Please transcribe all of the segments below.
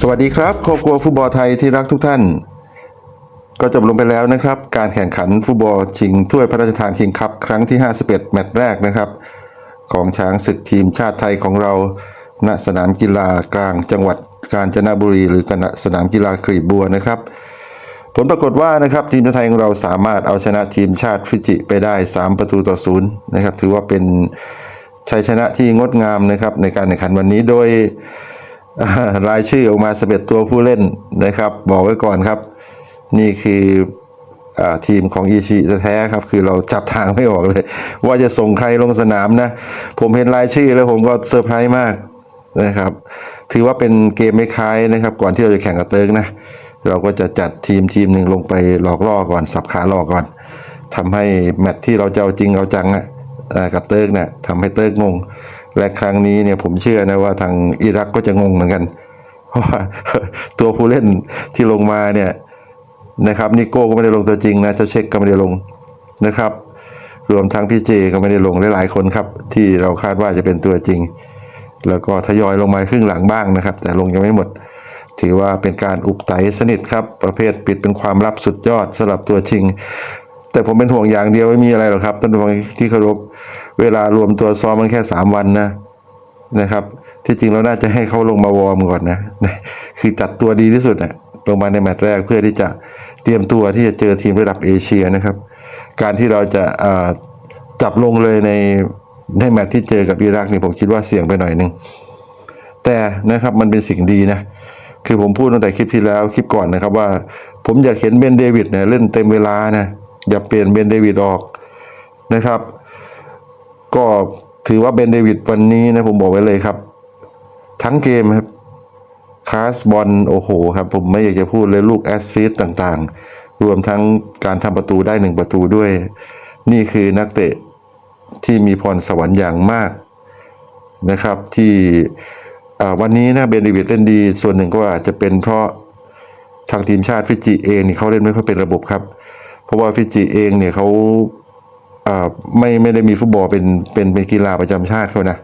สวัสดีครับครอบครัวฟุตบอลไทยที่รักทุกท่าน ก็จบลงไปแล้วนะครับ การแข่งขันฟุตบอลชิงถ้วยพระราชทานคิงคัพครั้งที่ 51 แมตช์แรกนะครับ ของช้างศึกทีมชาติไทยของเราณสนามกีฬากลางจังหวัดกาญจนบุรี หรือสนามกีฬากรีบบัวนะครับ ผลปรากฏว่านะครับทีมชาติไทยของเราสามารถเอาชนะทีมชาติฟิจิไปได้ 3 ประตูต่อศูนย์นะครับ ถือว่าเป็นชัยชนะที่งดงามนะครับในการแข่งขันวันนี้โดย รายชื่อออกมาสเ็ตัวผู้เล่นนะครับ บอกไว้ก่อนครับ นี่คืออทีมของอีชีแท้ครับ คือเราจับทางไม่ออกเลย ว่าจะส่งใครลงสนามนะ ผมเห็นรายชื่อแล้วผมก็เซอร์ไพรส์มากนะครับ ถือว่าเป็นเกมไม่คล้ายนะครับ ก่อนที่เราจะแข่งกับเติร์กนะ เราก็จะจัดทีมทีมหนึ่งลงไปหลอกล่อก่อนสับขาหลอกก่อนทำให้แมตช์ที่เราจะเอาจริงเอาจังอะอ่ากับเติร์กเนี่ยทำให้เติร์กงง และครั้งนี้เนี่ยผมเชื่อนะว่าทางอิรักก็จะงงเหมือนกัน เพราะว่าตัวผู้เล่นที่ลงมาเนี่ยนะครับนิโก้ก็ไม่ได้ลงตัวจริงนะเจ้าเช็คก็ไม่ได้ลงนะครับ รวมทั้งพี่เจก็ไม่ได้ลงหลายๆคนครับ ที่เราคาดว่าจะเป็นตัวจริง แล้วก็ทยอยลงมาครึ่งหลังบ้างนะครับ แต่ลงยังไม่หมด ถือว่าเป็นการอุบไตสนิทครับ ประเภทปิดเป็นความลับสุดยอดสำหรับตัวจริง แต่ผมเป็นห่วงอย่างเดียวไม่มีอะไรหรอกครับท่านผู้ฟังที่เคารพ เวลารวมตัวซ้อมมันแค่สามวันนะนะครับ ที่จริงเราน่าจะให้เขาลงมาวอร์มก่อนนะ คือจัดตัวดีที่สุดนะลงมาในแมตช์แรกเพื่อที่จะเตรียมตัวที่จะเจอทีมระดับเอเชียนะครับ การที่เราจะาจับลงเลยในในแมตช์ที่เจอกับอิรักนี่ผมคิดว่าเสี่ยงไปหน่อยนึงแต่นะครับมันเป็นสิ่งดีนะคือผมพูดตั้งแต่คลิปที่แล้วคลิปก่อนนะครับว่า ผมอยากเห็นเบนเดวิดเนี่ยเล่นเต็มเวลานะอย่าเปลี่ยนเบนเดวิดออกนะครับ ก็ถือว่าเบนเดวิดวันนี้นะผมบอกไว้เลยครับ ทั้งเกมครับคลาสบอลโอ้โหครับผมไม่อยากจะพูดเลยลูกแอสซิสตต่างๆ รวมทั้งการทำประตูได้หนึ่งประตูด้วย นี่คือนักเตะที่มีพรสวรรค์อย่างมากนะครับที่อ่าวันนี้นะเบนเดวิดเล่นดี ส่วนหนึ่งก็อาจจะเป็นเพราะทางทีมชาติฟิจิเองนี่เขาเล่นไม่ค่อยเป็นระบบครับ เพราะว่าฟิจิเองเนี่ยเขา ไม่ไม่ได้มีฟุตบอลเป็นเป็นเป็นกีฬาประจำชาติเขานะ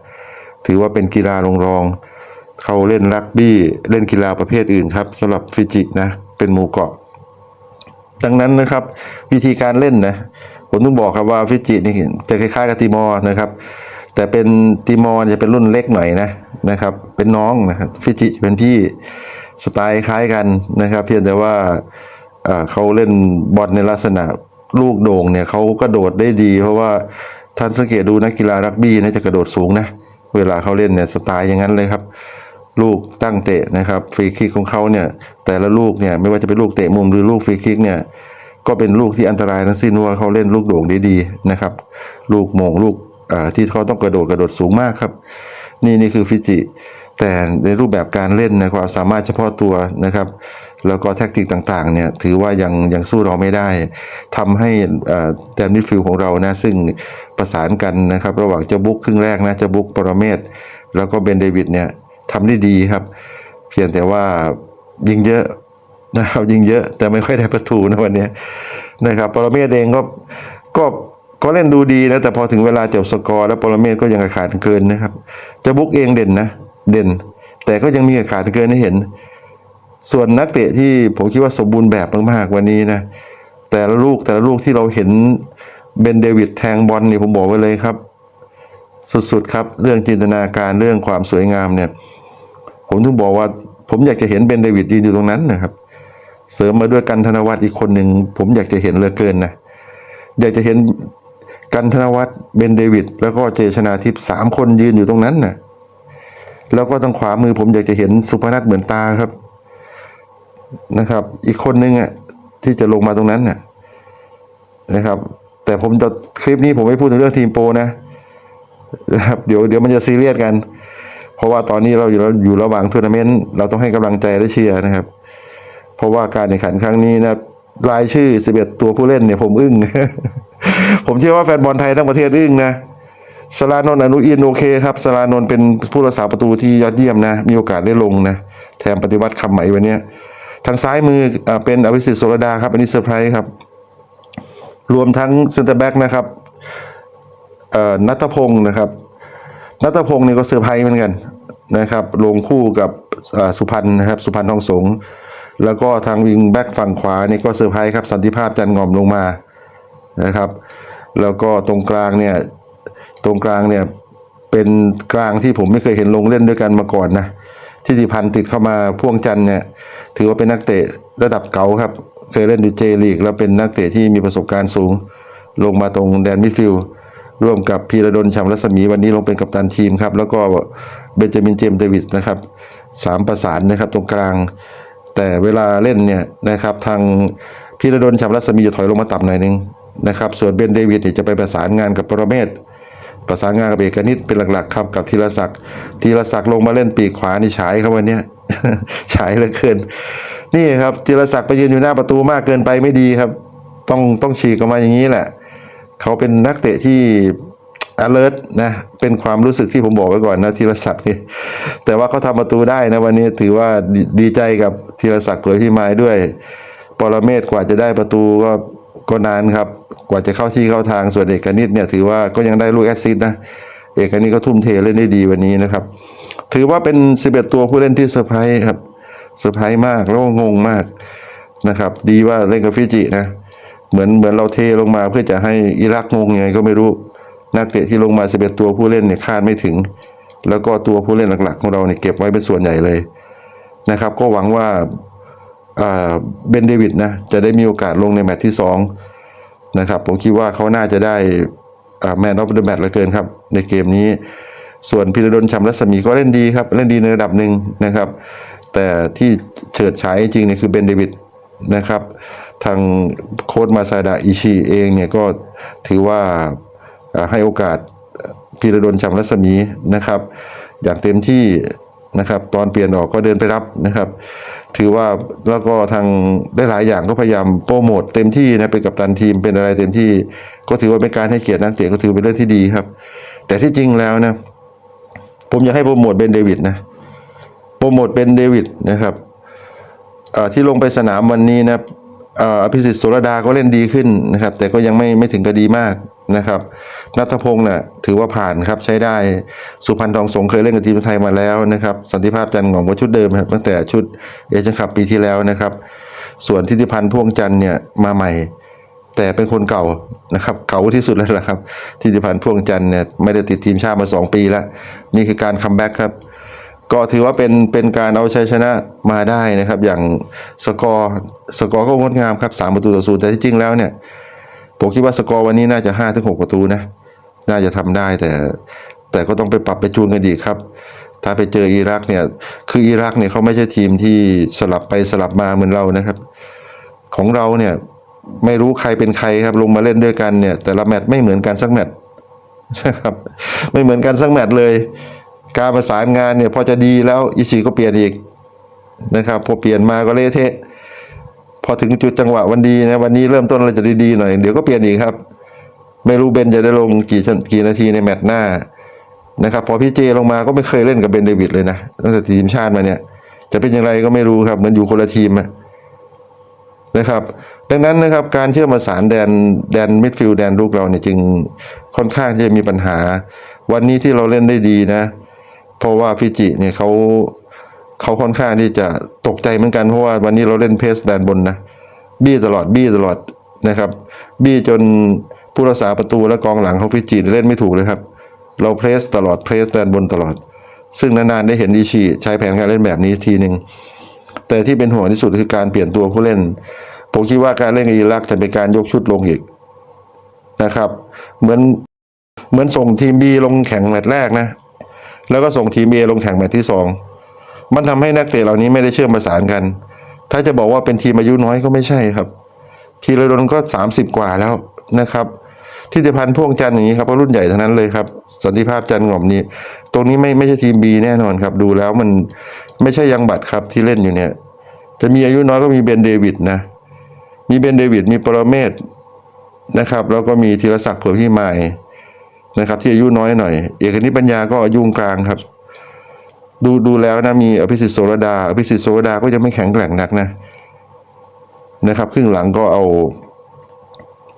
ถือว่าเป็นกีฬารองรองเขาเล่นรักบี้เล่นกีฬาประเภทอื่นครับสำหรับฟิจินะเป็นหมู่เกาะ ดังนั้นนะครับ วิธีการเล่นนะผมต้องบอกครับว่าฟิจินี่จะคล้ายๆกับติมอร์นะครับ แต่เป็นติมอร์จะเป็นรุ่นเล็กหน่อยนะนะครับ เป็นน้องนะครับฟิจิเป็นพี่สไตล์คล้ายกันนะครับ เพียงแต่ว่าเขาเล่นบอลในลักษณะ ลูกโด่งเนี่ยเขากระโดดได้ดี เพราะว่าท่านสังเกตดูนักกีฬารักบี้นะจะกระโดดสูงนะเวลาเขาเล่นเนี่ยสไตล์อย่างนั้นเลยครับ ลูกตั้งเตะนะครับฟรีคิกของเขาเนี่ยแต่ละลูกเนี่ยไม่ว่าจะเป็นลูกเตะมุมหรือลูกฟรีคิกเนี่ยก็เป็นลูกที่อันตรายทั้งสิ้นว่าเขาเล่นลูกโด่งได้ดีนะครับ ลูกโมงลูกที่เขาต้องกระโดดกระโดดสูงมากครับ นี่นี่คือฟิจิแต่ในรูปแบบการเล่นในความสามารถเฉพาะตัวนะครับ แล้วก็แท็กติกต่างๆเนี่ยถือว่ายังยังสู้เราไม่ได้ทำให้แดนมิดฟิลของเรานะซึ่งประสานกันนะครับระหว่างเจ้าบุ๊กครึ่งแรกนะเจ้าบุ๊กปรเมศแล้วก็เบนเดวิดเนี่ยทำได้ดีครับ เพียงแต่ว่ายิงเยอะนะครับยิงเยอะแต่ไม่ค่อยได้ประตูนะวันนี้นะครับปรเมศเองก็ก็ก็เล่นดูดีนะแต่พอถึงเวลาจบสกอร์แล้วปรเมศก็ยังขาดเกินนะครับเจะบุ๊กเองเด่นนะเด่น แต่ก็ยังมีขาดเกินให้เห็น ส่วนนักเตะที่ผมคิดว่าสมบูรณ์แบบมากๆวันนี้นะ แต่ละลูกแต่ละลูกที่เราเห็นเบนเดวิดแทงบอลนี่ผมบอกไว้เลยครับ สุดๆครับ เรื่องจินตนาการเรื่องความสวยงามเนี่ย ผมถึงบอกว่า ผมอยากจะเห็นเบนเดวิดยืนอยู่ตรงนั้นนะครับ เสริมมาด้วยกันธนวัฒน์อีกคนหนึ่งผมอยากจะเห็นเหลือเกินนะอยากจะเห็นกันธนวัฒน์เบนเดวิดแล้วก็เจชนาทิพย์สามคนยืนอยู่ตรงนั้นนะแล้วก็ทางขวามือผมอยากจะเห็นสุพนัทเหมือนตาครับ นะครับ อีกคนนึงอะที่จะลงมาตรงนั้นน่ะนะครับ แต่ผมจะคลิปนี้ผมไม่พูดถึงเรื่องทีมโปรนะนะครับเดี๋ยวเดี๋ยวมันจะซีเรียสกัน เพราะว่าตอนนี้เราอยู่ราอยู่ระหว่างทัวร์นาเมนต์เราต้องให้กำลังใจและเชียร์นะครับ เพราะว่าการแข่งขันครั้งนี้นะรายชื่อ 11 ตัวผู้เล่นเนี่ยผมอึ้ง ผมเชื่อว่าแฟนบอลไทยทั้งประเทศอึ้งนะสลานนอนุอินโอเคครับสลานนเป็นผู้รักษาประตูที่ยอดเยี่ยมนะ มีโอกาสได้ลงนะ แถมปฏิวัติคำใหม่วันเนี้ย ทางซ้ายมืออเป็นอภิสิทธิ์โสรดาครับ อันนี้เซอร์ไพรส์ครับ รวมทั้งเซนเตอร์แบ็กนะครับนัทพงศ์นะครับนัทพงศ์นี่ก็เซอร์ไพรส์เหมือนกันนะครับ ลงคู่กับสุพรรณนะครับ สุพรรณทองสงฆ์แล้วก็ทางวิงแบ็กฝั่งขวานี่ก็เซอร์ไพรส์ครับสันติภาพจันงอมลงมานะครับ แล้วก็ตรงกลางเนี่ยตรงกลางเนี่ยเป็นกลางที่ผมไม่เคยเห็นลงเล่นด้วยกันมาก่อนนะ ทิติพันธ์ติดเข้ามาพ่วงจันเนี่ยถือว่าเป็นนักเตะระดับเก่าครับ เคยเล่นดูเจลีก แล้วเป็นนักเตะที่มีประสบการณ์สูง ลงมาตรงแดนมิดฟิลด์ร่วมกับพีระดลชำรัศมีวันนี้ลงเป็นกัปตันทีมครับ แล้วก็เบนจามินเจมส์เดวิสนะครับสามประสานนะครับตรงกลาง แต่เวลาเล่นเนี่ยนะครับทางพีระดลชำรัศมีจะถอยลงมาต่ำหน่อยนึงนะครับส่วนเบนเดวิดเนี่ยจะไปประสานงานกับปรเมศ ประสานงานกับเอกนิตเป็นหลักๆครับกับธีรศักดิ์ธีรศักดิ์ลงมาเล่นปีกขวานี่ฉายครับวันนี้ฉายเหลือเกิน นี่ครับธีรศักดิ์ไปยืนอยู่หน้าประตูมากเกินไปไม่ดีครับ ต้องต้องฉีกออกมาอย่างนี้แหละ เขาเป็นนักเตะที่ alert นะเป็นความรู้สึกที่ผมบอกไว้ก่อนนะธีรศักดิ์นี่แต่ว่าเขาทำประตูได้นะวันนี้ถือว่าดดีใจกับธีรศักดิ์เผยพี่ไม้ด้วยปรเมศกว่าจะได้ประตูก็ ก็นานครับ กว่าจะเข้าที่เข้าทางส่วนเอกนิตเนี่ยถือว่าก็ยังได้ลูกแอสซิสนะเอกนิตก็ทุ่มเทเล่นได้ดีวันนี้นะครับ ถือว่าเป็น 11 ตัวผู้เล่นที่เซอร์ไพรส์ครับเซอร์ไพรส์มากแล้วก็งงมากนะครับ ดีว่าเล่นกับฟิจินะเหมือนเหมือนเราเทลงมาเพื่อจะให้อิรักงงยังไงก็ไม่รู้นักเตะที่ลงมา 11 ตัวผู้เล่นเนี่ยคาดไม่ถึง แล้วก็ตัวผู้เล่นหลักๆ ของเราเนี่ยเก็บไว้เป็นส่วนใหญ่เลยนะครับ ก็หวังว่า เบนเดวิดนะจะได้มีโอกาสลงในแมตช์ที่2นะครับผมคิดว่าเขาน่าจะได้แมนออฟเดอะแมตช์เหลือเกินครับ ในเกมนี้ ส่วนพิรดลชำรัศมีก็เล่นดีครับ เล่นดีในระดับหนึ่งนะครับ แต่ที่เฉิดฉายจริงเนี่ยคือเบนเดวิดนะครับ ทางโค้ดมาซาดาอิชิเองเนี่ยก็ถือว่าอ่าให้โอกาสพิรดลชำรัศมีนะครับ อย่างเต็มที่นะครับ ตอนเปลี่ยนออกก็เดินไปรับนะครับ ถือว่าแล้วก็ทางได้หลายอย่างก็พยายามโปรโมทเต็มที่นะเป็นกัปตันทีมเป็นอะไรเต็มที่ ก็ถือว่าเป็นการให้เกียรตินักเตะก็ถือเป็นเรื่องที่ดีครับ แต่ที่จริงแล้วนะผมอยากให้โปรโมทเบนเดวิดนะโปรโมทเบนเดวิดนะครับที่ลงไปสนามวันนี้นะเอ่ออภิสิทธิ์โสรดาก็เล่นดีขึ้นนะครับ แต่ก็ยังไม่ไม่ถึงกับดีมาก นะครับนัทพงศ์น่ะถือว่าผ่านครับใช้ได้สุพรรณทองสงเคยเล่นกับทีมไทยมาแล้วนะครับสันติภาพจันทร์หงองก็ชุดเดิมครับตั้งแต่ชุดเอเชียนคัพปีที่แล้วนะครับ ส่วนทิติพันธ์พ่วงจันทร์เนี่ยมาใหม่ แต่เป็นคนเก่านะครับเก่าที่สุดแล้วล่ะครับ ทิติพันธ์พ่วงจันทร์เนี่ยไม่ได้ติดทีมชาติมา 2 ปีแล้ว นี่คือการคัมแบ็กครับก็ถือว่าเป็นเป็นการเอาชัยชนะมาได้นะครับ อย่างสกอร์สกอร์ก็งดงามครับสามประตูต่อศูนย์แต่ที่จริงแล้วเนี่ย ผมคิดว่าสกอร์วันนี้น่าจะห้าถึงหกประตูนะ น่าจะทำได้แต่ แต่ก็ต้องไปปรับไปจูนกันดีครับ ถ้าไปเจออิรักเนี่ย คืออิรักเนี่ยเขาไม่ใช่ทีมที่สลับไปสลับมาเหมือนเรานะครับ ของเราเนี่ยไม่รู้ใครเป็นใครครับ ลงมาเล่นด้วยกันเนี่ย แต่ละแมตช์ไม่เหมือนกันสักแมตช์นะครับไม่เหมือนกันสักแมตช์เลย การประสานงานเนี่ยพอจะดีแล้วอิชิก็เปลี่ยนอีกนะครับ พอเปลี่ยนมาก็เละเทะ พอถึงจุดจังหวะวันดีนะวันนี้เริ่มต้นเราจะดีๆหน่อยเดี๋ยวก็เปลี่ยนอีกครับ ไม่รู้เบนจะได้ลงกี่กี่นาทีในแมตช์หน้านะครับพอพี่เจลงมาก็ไม่เคยเล่นกับเบนเดวิดเลยนะตั้งแต่ทีมชาติมาเนี่ย จะเป็นอย่างไรก็ไม่รู้ครับเหมือนอยู่คนละทีมนะครับ ดังนั้นนะครับการเชื่อมประสานแดนแดนมิดฟิลด์แดนลูกเราเนี่ยจึงค่อนข้างที่จะมีปัญหา วันนี้ที่เราเล่นได้ดีนะ เพราะว่าฟิจิเนี่ยเขา เขาค่อนข้างที่จะตกใจเหมือนกันเพราะว่าวันนี้เราเล่นเพสแดนบนนะบี้ตลอดบี้ตลอดนะครับ บี้จนผู้รักษาประตูและกองหลังของฟิจิเล่นไม่ถูกเลยครับ เราเพรสตลอดเพรสแดนบนตลอด ซึ่งนานๆได้เห็นอิชิใช้แผนการเล่นแบบนี้ทีหนึ่งแต่ที่เป็นห่วงที่สุดคือการเปลี่ยนตัวผู้เล่น ผมคิดว่าการเล่นอิรักจะเป็นการยกชุดลงอีกนะครับ เหมือนเหมือนส่งทีมบีลงแข่งแมตช์แรกนะ แล้วก็ส่งทีมเอลงแข่งแมตช์ที่สอง มันทำให้นักเตะเหล่านี้ไม่ได้เชื่อมประสานกัน ถ้าจะบอกว่าเป็นทีมอายุน้อยก็ไม่ใช่ครับ ทีละดนก็สามสิบกว่าแล้วนะครับทิติพันธ์พ่วงจันอย่างนี้ครับก็รุ่นใหญ่ทั้งนั้นเลยครับ สันติภาพจันหง่อมนี้ ตรงนี้ไม่ไม่ใช่ทีมบีแน่นอนครับ ดูแล้วมันไม่ใช่ยังบัตรครับที่เล่นอยู่เนี่ย จะมีอายุน้อยก็มีเบนเดวิดนะ มีเบนเดวิดมีปรเมศนะครับ แล้วก็มีธีรศักดิ์เผื่อพี่ไม้นะครับ ที่อายุน้อยหน่อย เอกนิปัญญาก็อายุกลางครับ ดูดูแล้วนะมีอภิสิทธิ์โสรดาอภิสิทธิ์โสรดาก็ยังไม่แข็งแกร่งนักนะนะครับครึ่งหลังก็เอา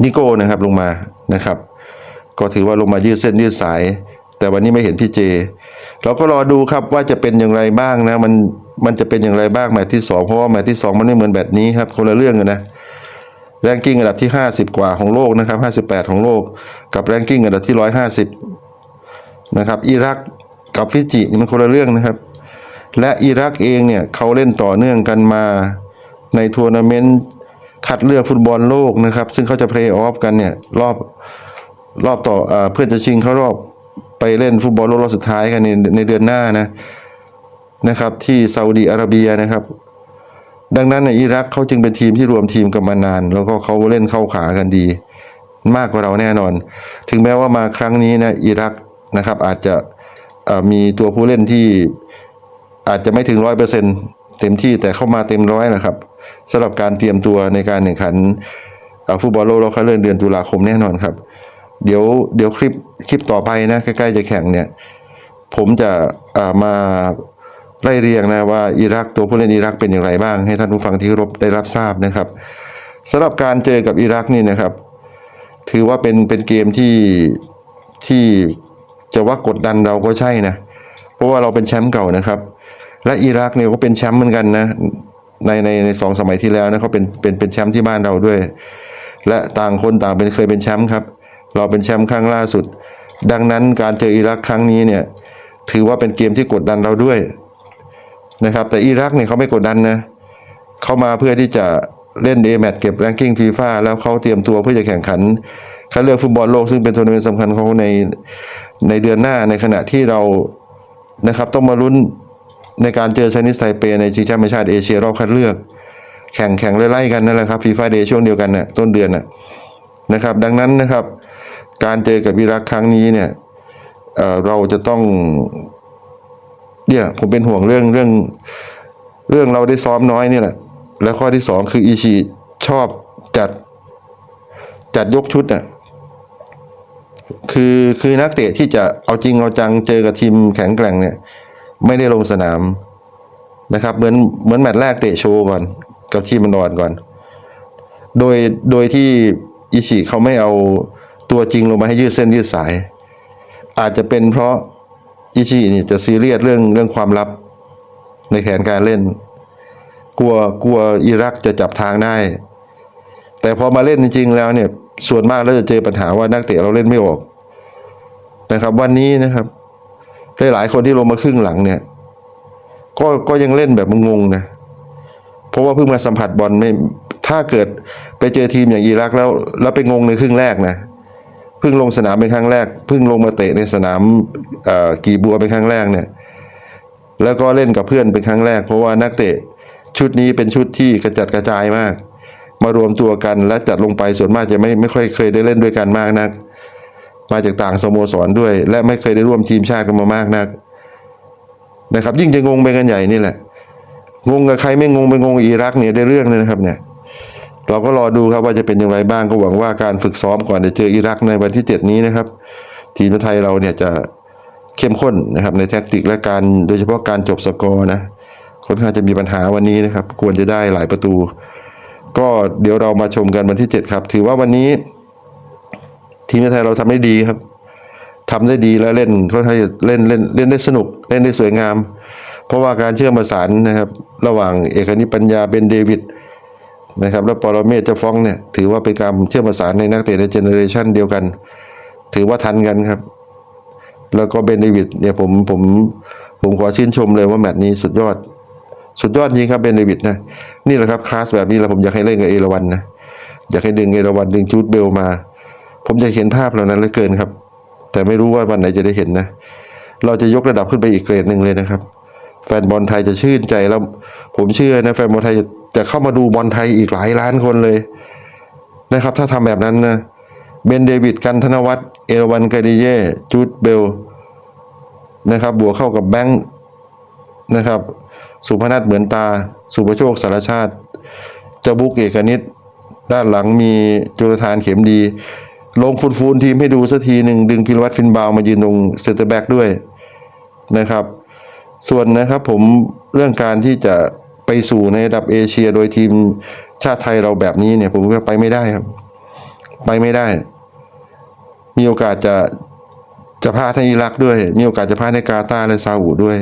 นิโก้นะครับลงมานะครับ ก็ถือว่าลงมายืดเส้นยืดสาย แต่วันนี้ไม่เห็นพี่เจ เราก็รอดูครับว่าจะเป็นอย่างไรบ้างนะมันมันจะเป็นอย่างไรบ้างแมตช์ที่สองเพราะว่าแมตช์ที่สองมันไม่เหมือนแบบนี้ครับ คนละเรื่องกันนะแรงกิ้งอันดับที่ 50 กว่าของโลกนะครับ 58 ของโลก กับแรงกิ้งอันดับที่ 150 นะครับอิรัก กับฟิจินี่มันคนละเรื่องนะครับ และอิรักเองเนี่ยเขาเล่นต่อเนื่องกันมาในทัวร์นาเมนต์คัดเลือกฟุตบอลโลกนะครับ ซึ่งเขาจะเพลย์ออฟกันเนี่ยรอบรอบต่ออเพื่อจะชิงเข้ารอบไปเล่นฟุตบอลโลกรอบสุดท้ายกันในในเดือนหน้านะนะครับ ที่ซาอุดีอาระเบียนะครับ ดังนั้นในอิรักเขาจึงเป็นทีมที่รวมทีมกันมานาน แล้วก็เขาเล่นเข้าขากันดี มากกว่าเราแน่นอน ถึงแม้ว่ามาครั้งนี้นะอิรักนะครับ อาจจะ มีตัวผู้เล่นที่อาจจะไม่ถึงร้อยเปอร์เซ็นเต็มที่แต่เข้ามาเต็มร้อยนะครับสำหรับการเตรียมตัวในการแข่งขันฟุตบอลโลกรอบคัดเลือกเดือนตุลาคมแน่นอนครับ เดี๋ยวเดี๋ยวคลิปคลิปต่อไปนะใกล้ๆจะแข่งเนี่ย ผมจะามาไล่เรียงนะว่าอิรักตัวผู้เล่นอิรักเป็นอย่างไรบ้าง ให้ท่านผู้ฟังที่รบได้รับทราบนะครับสำหรับการเจอกับอิรักนี่นะครับ ถือว่าเป็นเป็นเกมที่ที่ จะว่ากดดันเราก็ใช่นะ เพราะว่าเราเป็นแชมป์เก่านะครับ และอิรักเนี่ยก็เป็นแชมป์เหมือนกันนะ ในในในสองสมัยที่แล้วนะเขาเป็นเป็นเป็นแชมป์ที่บ้านเราด้วย และต่างคนต่างเป็นเคยเป็นแชมป์ครับ เราเป็นแชมป์ครั้งล่าสุด ดังนั้นการเจออิรักครั้งนี้เนี่ยถือว่าเป็นเกมที่กดดันเราด้วยนะครับ แต่อิรักเนี่ยเขาไม่กดดันนะเขามาเพื่อที่จะเล่นเอแมตเก็บแรงกิ้งฟีฟ่าแล้วเขาเตรียมตัวเพื่อจะแข่งขันคัดเลือกฟุตบอลโลกซึ่งเป็นทัวร์นาเมนต์สำคัญของเขาใน ในเดือนหน้าในขณะที่เรานะครับต้องมาลุ้นในการเจอชนิสไทเปในชิงแชมป์ชาติเอเชียรอบคัดเลือก แข่งแข่งไล่ๆกันนั่นแหละครับฟีฟ่าเดย์ช่วงเดียวกันน่ะต้นเดือนน่ะนะครับ ดังนั้นนะครับ การเจอกับอิรักครั้งนี้เนี่ยเเราจะต้องเนี่ยผมเป็นห่วงเรื่องเรื่องเรื่องเราได้ซ้อมน้อยนี่แหละและข้อที่สองคืออิชิชอบจัดจัดยกชุดน่ะ คือคือนักเตะที่จะเอาจริงเอาจังเจอกับทีมแข็งแกร่งเนี่ย ไม่ได้ลงสนามนะครับ เหมือนเหมือนแมตช์แรกเตะโชว์ก่อน กับทีมมันดอนก่อน โดยโดยที่อิชิเขาไม่เอาตัวจริงลงมาให้ยืดเส้นยืดสาย อาจจะเป็นเพราะอิชินี่จะซีเรียสเรื่องเรื่องความลับในแผนการเล่น กลัวกลัวอิรักจะจับทางได้ แต่พอมาเล่นจริงๆแล้วเนี่ยส่วนมากเราจะเจอปัญหาว่านักเตะเราเล่นไม่ออก นะครับ วันนี้นะครับหลายๆคนที่ลงมาครึ่งหลังเนี่ย ก็ก็ยังเล่นแบบงงนะเพราะว่าเพิ่งมาสัมผัสบอลไม่ถ้าเกิดไปเจอทีมอย่างอิรักแล้ว แล้วไปงงในครึ่งแรกนะเพิ่งลงสนามเป็นครั้งแรกเพิ่งลงมาเตะในสนามกีบัวเป็นครั้งแรกเนี่ย แล้วก็เล่นกับเพื่อนเป็นครั้งแรก เพราะว่านักเตะชุดนี้เป็นชุดที่กระจัดกระจายมาก มารวมตัวกันและจัดลงไปส่วนมากจะไม่ไม่ค่อยเคยได้เล่นด้วยกันมากนัก มาจากต่างสโมสรด้วย และไม่เคยได้ร่วมทีมชาติกันมามากนักนะครับ ยิ่งจะงงไปกันใหญ่นี่แหละ งงกับใครไม่งงไปงงกับอิรักเนี่ยได้เรื่องเลยนะครับ เนี่ย เราก็รอดูครับว่าจะเป็นอย่างไรบ้างก็หวังว่าการฝึกซ้อมก่อนจะเจออิรักในวันที่ 7 นี้นะครับ ทีมไทยเราเนี่ยจะเข้มข้นนะครับ ในแท็กติกและการโดยเฉพาะการจบสกอร์นะค่อนข้างจะมีปัญหาวันนี้นะครับ ควรจะได้หลายประตู ก็เดี๋ยวเรามาชมกันวันที่ 7 ครับ ถือว่าวันนี้ ทีมไทยเราทำได้ดีครับทำได้ดีแล้วเล่นค่อนข้างจะเล่นเล่นเล่นได้สนุก เล่นได้สวยงาม เพราะว่าการเชื่อมประสานนะครับ ระหว่างเอกนิปัญญาเบนเดวิดนะครับ แล้วปรเมศเจ้าฟ้องเนี่ย ถือว่าเป็นการเชื่อมประสานในนักเตะในเจเนอเรชันเดียวกัน ถือว่าทันกันครับ แล้วก็เบนเดวิดเนี่ยผมผมผมขอชื่นชมเลยว่าแมตช์นี้สุดยอด สุดยอดจริงครับเบนเดวิดนะนี่แหละครับคลาสแบบนี้แหละผมอยากให้เล่นกับเอราวันนะอยากให้ดึงเอราวันดึงจูดเบลมา ผมจะเห็นภาพเหล่านั้นเหลือเกินครับ แต่ไม่รู้ว่าวันไหนจะได้เห็นนะ เราจะยกระดับขึ้นไปอีกเกรดหนึ่งเลยนะครับ แฟนบอลไทยจะชื่นใจแล้ว ผมเชื่อนะแฟนบอลไทยจะจะเข้ามาดูบอลไทยอีกหลายล้านคนเลยนะครับ ถ้าทำแบบนั้นนะเบนเดวิดกันธนวัฒน์เอราวันกาดิเย่จูดเบลนะครับ บวกเข้ากับแบงค์นะครับ สุพนัทเหมือนตา สุประโชคสารชาติ เจาบุกเอกนิตด้านหลังมีจุลธานเข็มดี ลงฟุตฟูนทีมให้ดูสักทีหนึ่งดึงพิรวัตรฟินบาวมายืนตรงเซนเตอร์แบ็กด้วยนะครับ ส่วนนะครับผมเรื่องการที่จะไปสู่ในระดับเอเชีย โดยทีมชาติไทยเราแบบนี้เนี่ย ผมว่าไปไม่ได้ครับ ไปไม่ได้ มีโอกาสจะจะพลาดให้อิรักด้วย มีโอกาสจะพลาดให้กาตาร์และซาอุด้วย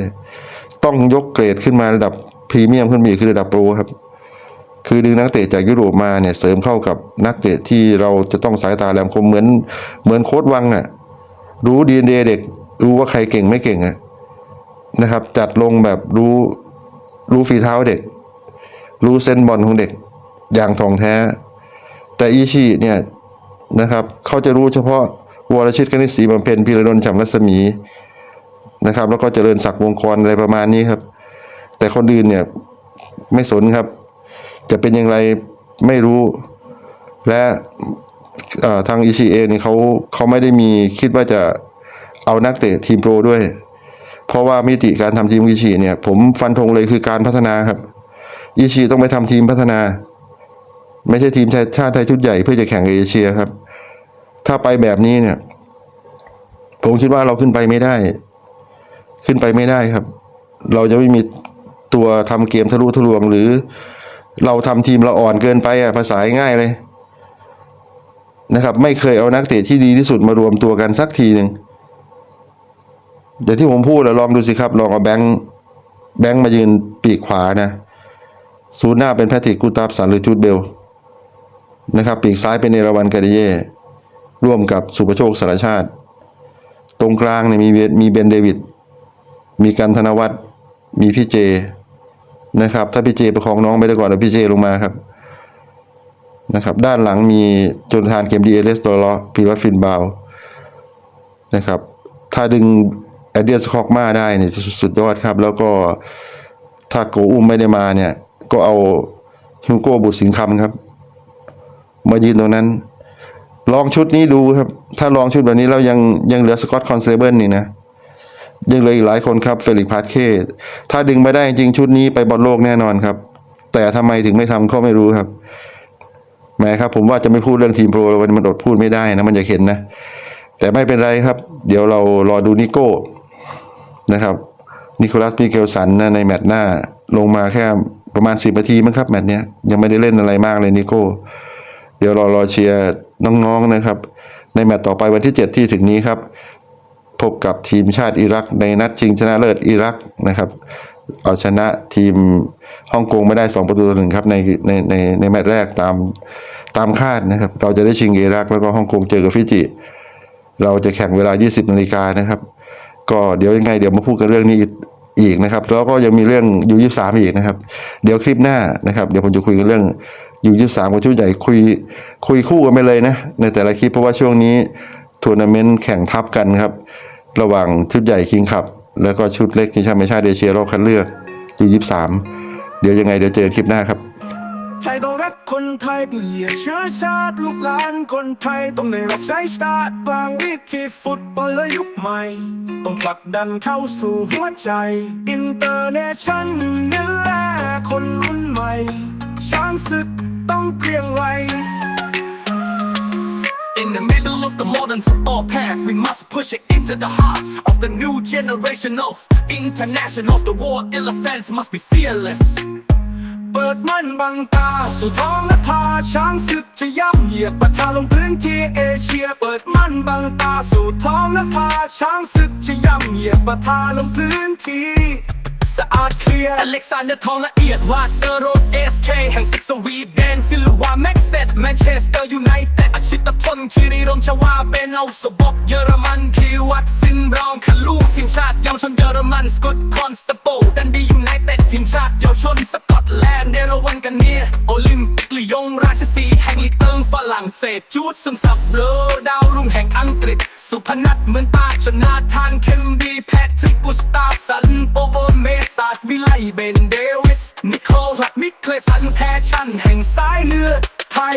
ต้องยกเกรดขึ้นมาระดับพรีเมียมขึ้นมาอีกคือระดับโปรครับ คือดึงนักเตะจากยุโรปมาเนี่ยเสริมเข้ากับนักเตะที่เราจะต้องสายตาแหลมคมเหมือนเหมือนโค้ดวังอะ่ะรู้ดีเเด็ก รู้ว่าใครเก่งไม่เก่งอะนะครับ จัดลงแบบรู้รู้ฝีเท้าเด็ก รู้เส้นบอลของเด็กอย่างทองแท้ แต่อีชีเนี่ยนะครับเขาจะรู้เฉพาะวรชิตกนิษฐศรีบำเพ็ญพีระดลฉำรัศมีนะครับ แล้วก็เจริญศักดิ์วงกรอะไรประมาณนี้ครับ แต่คนอื่นเนี่ยไม่สนครับ จะเป็นอย่างไรไม่รู้ และทางอิชิเอนี่เขาเขาไม่ได้มีคิดว่าจะเอานักเตะทีมโปรด้วย เพราะว่ามิติการทำทีมอิชิเนี่ยผมฟันธงเลยคือการพัฒนาครับอิชิต้องไปทำทีมพัฒนา ไม่ใช่ทีมชาติไทยชุดใหญ่เพื่อจะแข่งเอเชียครับ ถ้าไปแบบนี้เนี่ย ผมคิดว่าเราขึ้นไปไม่ได้ ขึ้นไปไม่ได้ครับ เราจะไม่มีตัวทำเกมทะลุทะลวงหรือ เราทำทีมเราอ่อนเกินไปอะภาษาง่ายเลยนะครับ ไม่เคยเอานักเตะที่ดีที่สุดมารวมตัวกันสักทีหนึ่งอย่างที่ผมพูดแล้วลองดูสิครับ ลองเอาแบงค์แบงค์มายืนปีกขวานะศูนย์หน้าเป็นแพทริกกูตาบสันหรือจูดเบลนะครับ ปีกซ้ายเป็นเนราวันกาเดเย่ร่วมกับสุประโชคสารชาติ ตรงกลางเนี่ยมีเวมีเบนเดวิดมีกันธนวัฒน์มีพี่เจ นะครับ ถ้าพี่เจประคองน้องไม่ได้ก่อนเดี๋ยวพี่เจลงมาครับนะครับด้านหลังมีจนทานเกมดีเอเลสโตลอพีรัตฟินบาวนะครับ ถ้าดึงแอเดียสคอกมาได้เนี่ยสุดยอดครับ แล้วก็ถ้าโกอุ้มไม่ได้มาเนี่ย ก็เอาฮิวโก้บุตรสิงห์คำครับ มายืนตรงนั้น ลองชุดนี้ดูครับ ถ้าลองชุดแบบนี้แล้วยังยังเหลือสกอตคอนเซเบิลนี่นะ ยังเหลืออีกหลายคนครับเฟลิกพาร์เคถ้าดึงไม่ได้จริงชุดนี้ไปบอลโลกแน่นอนครับ แต่ทำไมถึงไม่ทำก็ไม่รู้ครับแหมครับผมว่าจะไม่พูดเรื่องทีมโปรวันมันอดพูดไม่ได้นะมันจะเห็นนะ แต่ไม่เป็นไรครับ เดี๋ยวเรารอดูนิโก้นะครับนิโคลัสมิเกลสันนะในแมตช์หน้าลงมาแค่ประมาณสิบนาทีมั้งครับแมตช์เนี้ยยังไม่ได้เล่นอะไรมากเลยนิโก้ เดี๋ยวรอรอเชียร์น้องๆนะครับ ในแมตช์ต่อไปวันที่ 7 ที่ถึงนี้ครับ พบกับทีมชาติอิรัก ในนัดชิงชนะเลิศอิรักนะครับ เอาชนะทีมฮ่องกงไม่ได้ 2 ประตูต่อหนึ่งครับในในในในแมตช์แรกตามตามคาดนะครับ เราจะได้ชิงอิรัก แล้วก็ฮ่องกงเจอกับฟิจิ เราจะแข่งเวลา 20นาฬิกานะครับ ก็เดี๋ยวยังไงเดี๋ยวมาพูดกันเรื่องนี้อีกนะครับ แล้วก็ยังมีเรื่องยูยี่สามอีกนะครับ เดี๋ยวคลิปหน้านะครับ เดี๋ยวผมจะคุยกันเรื่องยูยี่สามกับชุดใหญ่คุยคุยคู่กันไปเลยนะ ในแต่ละคลิปเพราะว่าช่วงนี้ ทัวร์นาเมนต์แข่งทับกันครับ ระหว่างชุดใหญ่คิงคับ แล้วก็ชุดเล็กทีมชาติไม่ชาติเอเชียรอบคัดเลือกยูยี่สามเดี๋ยวยังไงเดี๋ยวเจอคลิปหน้าครับไทยต้องรักคนไทยเป็นเหยียเชื้อชาติลูกหลานคนไทยต้องได้รับใช้ชาติบางวิธีฟุตบอลและยุคใหม่ ต้องผลักดันเข้าสู่หัวใจ อินเตอร์เนชั่นนี่แหละคนรุ่นใหม่ ช้างศึกต้องเกรียงไกร In the middle of the modern football past, we must push it into the hearts of the new generation of internationals. The war elephants must be fearless. เปิดมันบังตาสู่ท้องและพาช้างศึกจะย่ำเหยียบประทาลงพื้นที่เอเชีย เปิดมันบังตาสู่ท้องและพาช้างศึกจะย่ำเหยียบประทาลงพื้นที่ สะอาดเคลียร์อเล็กซานเดอร์ทองละเอียดวาดเตอร์โรดเอสเคแห่งศึกสวีเดนซิลวาแม็กเซตแมนเชสเตอร์ยูไนเต็ดอาชิตพลคิริรมชวาเป็นเอาสบกเยอรมันพีวัตซินบรองคาลูทีมชาติเยาวชนเยอรมันสกอตคอนสเตโปดันดียูไนเต็ดทีมชาติเยาวชนสกอตแลนด์เดรวันกันเนียโอลิมปิกลียงราชสีแห่งลีเติงฝรั่งเศสจูดซึมซับเบลอดาวรุ่งแห่งอังกฤษ สุพนัทเหมือนตาชนาทานเคมดีแพทริกกุสตาฟสันโปโบเมสาดวิไลเบนเดวิส นิโคลัดมิเคลสันแพชชั่นแห่งสายเลือดไทย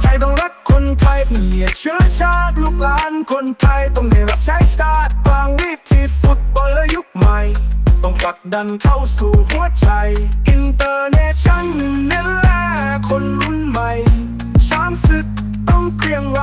ไทยต้องรักคนไทยเป็นเหยียเชื้อชาติลูกหลานคนไทยต้องได้รับใช้ชาติบางวิธีฟุตบอลและยุคใหม่ ต้องผลักดันเข้าสู่หัวใจอินเตอร์เนชั่นนี่แหลคนรุ่นใหม่ช้างศึกต้องเกรียงไกร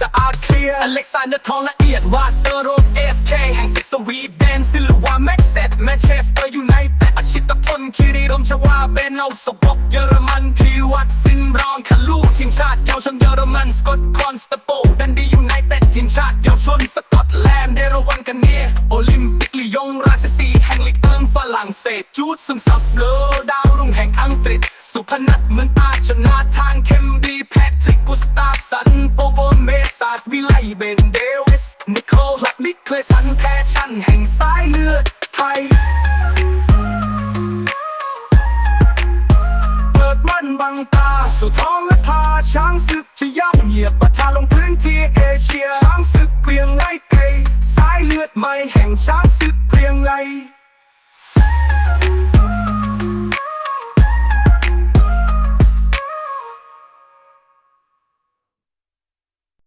สะอาดเคลียร์อเล็กซานเดอร์ทองละเอียดวาเตอร์โรดเอสเคแห่งสิกสวีเดนซิลวาแม็กเซตแมนเชสเตอร์ยูไนเต็ดอาชิตพลคิริรมชวาเบนเอาสปอกเยอรมันพีวัตฟินรอนคาลูทีมชาติเยาวชนเยอรมันสกอตคอนสตาโปดันดียูไนเต็ดทีมชาติเยาวชนสกอตแลนด์เดรวันกันเนียโอลิมปิกลียงราชสีแห่งลีกเอิงฝรั่งเศสจูดซึมซับเลอดาว อังกฤษ สุพนัทเมืองตาชนาทานเคมดีแพทริกกุสตาสันโปโบเมสาดวิไลเบนเดวิส นิโคลลักลิเคลสันแพชชั่นแห่งสายเลือดไทย เปิดมั่นบังตาสู่ท้องและพาช้างศึกจะย่ำเหยียบปะทะลงพื้นที่เอเชีย ช้างศึกเกรียงไล่ไกลสายเลือดใหม่แห่งช้างศึกเกรียงไล่